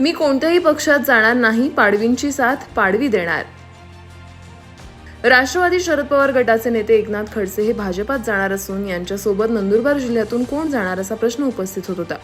मी कोणत्याही पक्षात जाणार नाही पाडवींची साथ पाडवी देणार. राष्ट्रवादी शरद पवार गटाचे नेते एकनाथ खडसे हे भाजपात जाणार असून यांच्यासोबत नंदुरबार जिल्ह्यातून कोण जाणार असा प्रश्न उपस्थित होत होता.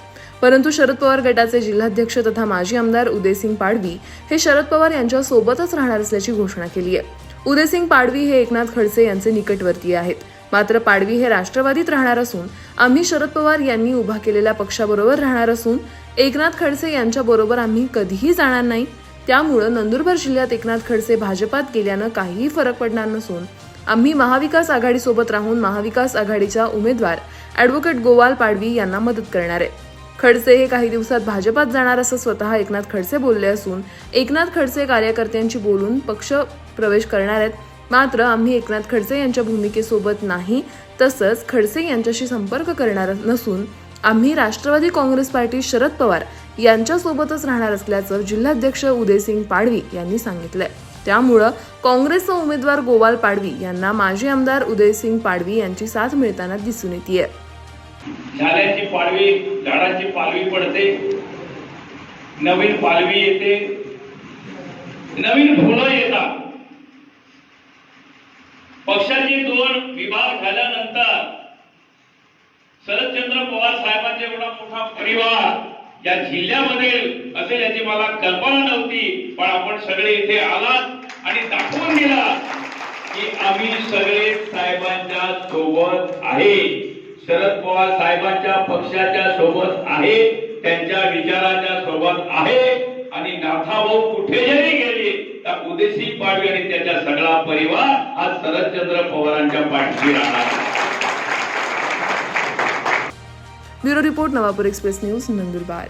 परंतु शरद पवार गटाचे जिल्हाध्यक्ष तथा माजी आमदार उदयसिंग पाडवी हे शरद पवार यांच्यासोबतच राहणार असल्याची घोषणा केली आहे. उदयसिंग पाडवी हे एकनाथ खडसे यांचे निकटवर्तीय आहेत. मात्र पाडवी हे राष्ट्रवादीत राहणार असून आम्ही शरद पवार यांनी उभा केलेल्या पक्षाबरोबर राहणार असून एकनाथ खडसे यांच्या बरोबर आम्ही कधीही जाणार नाही. त्यामुळं नंदुरबार जिल्ह्यात एकनाथ खडसे भाजपात गेल्यानं काहीही फरक पडणार नसून आम्ही महाविकास आघाडीसोबत राहून महाविकास आघाडीच्या उमेदवार ॲडव्होकेट गोवाल पाडवी यांना मदत करणार आहे. खडसे हे काही दिवसात भाजपात जाणार असं स्वतः एकनाथ खडसे बोलले असून एकनाथ खडसे कार्यकर्त्यांची बोलून पक्ष प्रवेश करणार आहेत. मात्र आम्ही एकनाथ खडसे यांच्या भूमिकेसोबत नाही तसंच खडसे यांच्याशी संपर्क करणार नसून आम्ही राष्ट्रवादी काँग्रेस पार्टी शरद पवार यांच्यासोबतच राहणार असल्याचं जिल्हाध्यक्ष उदयसिंग पाडवी यांनी सांगितलंय. त्यामुळं काँग्रेसचा उमेदवार गोवाल पाडवी यांना माजी आमदार उदयसिंग पाडवी यांची साथ मिळताना दिसून येते झाडाची पाडवी झाडाची पालवी पडते नवीन पालवी येते. नवीन फुलं येतात. पक्षाचे दोन विभाग झाल्यानंतर शरदचंद्र पवार साहेबांचा एवढा मोठा परिवार या जिल्ह्यामध्ये असेल याची मला कल्पना नव्हती. पण आपण सगळे इथे आलात आणि दाखवून दिला की आम्ही सगळे साहेबांच्या सोबत आहे. शरद पवार साहेबांच्या पक्षाच्या सोबत आहे त्यांच्या विचाराच्या सोबत आहे आणि नाथाभाऊ उदेशी पाडवी आणि त्याचा सगळा परिवार हा शरदचंद्र पवारांच्या पाठीशी राहणार bureau report Navapur express news Nandurbar.